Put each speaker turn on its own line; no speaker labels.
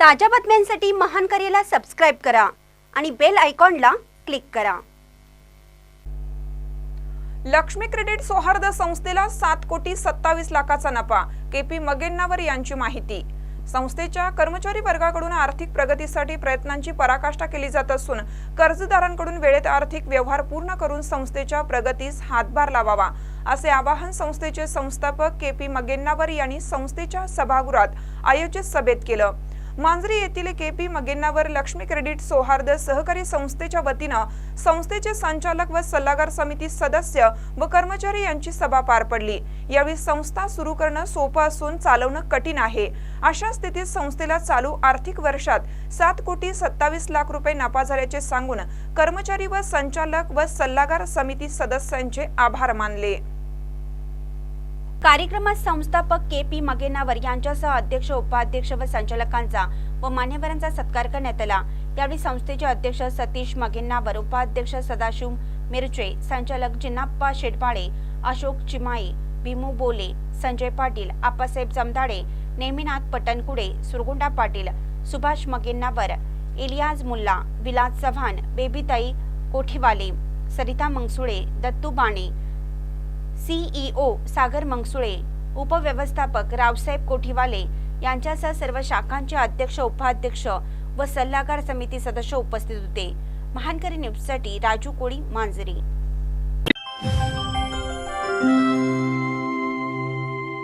ताज्या बातम्यांसाठी महान करेला सबस्क्राईब करा आणि बेल आयकॉनला क्लिक करा.
लक्ष्मी क्रेडिट सौहार्द संस्थेला सात कोटी सत्तावीस लाखाचा नफा. के पी मगेन्नावर यांची माहिती. संस्थेच्या कर्मचारी वर्गाकडून आर्थिक प्रगतीसाठी प्रयत्नांची पराकाष्ठा केली जात असून कर्जदारांकडून वेळेत आर्थिक व्यवहार पूर्ण करून संस्थेच्या प्रगतीस हातभार लावावा असे आवाहन संस्थेचे संस्थापक के पी मगेन्नावर यांनी संस्थेच्या सभागृहात आयोजित सभेत केलं. मांजरी येथील K P Magennavar Lakshmi credit Souharda Sahakari संस्थेच्या वतीनं संस्थेचे संचालक व सल्लागार समिती सदस्य व कर्मचारी यांची सभा पार पडली. यावेळी संस्था सुरू करणं सोपं असून चालवणं कठीण आहे. अशा स्थितीत संस्थेला चालू आर्थिक वर्षात सात कोटी सत्तावीस लाख रुपये नफा झाल्याचे सांगून कर्मचारी व संचालक व सल्लागार समिती सदस्यांचे आभार मानले.
कार्यक्रमात संस्थापक के पी मगेनावर यांच्यासह अध्यक्ष उपाध्यक्ष व संचालकांचा व मान्यवरांचा सत्कार करण्यात आला. यावेळी संस्थेचे अध्यक्ष सतीश मगेनावर उपाध्यक्ष सदाशिव मिरचे संचालक जिन्नाप्पा शेटपाळे अशोक चिमाई भीमू बोले संजय पाटील आप्पासाहेब जमदाडे नेमिनाथ पटणकुडे सुरगुंडा पाटील सुभाष मगेनावर इलियाज मुल्ला विलास चव्हाण बेबीताई कोठीवाले सरिता मंगसुळे दत्तू बाणे सीईओ सागर मंगसुळे उपव्यवस्थापक रावसाहेब कोठीवाले यांच्यासह सर्व शाखांचे अध्यक्ष उपाध्यक्ष व सल्लागार समिती सदस्य उपस्थित होते. महानकरी न्यूजसाठी राजू कोळी मांजरी.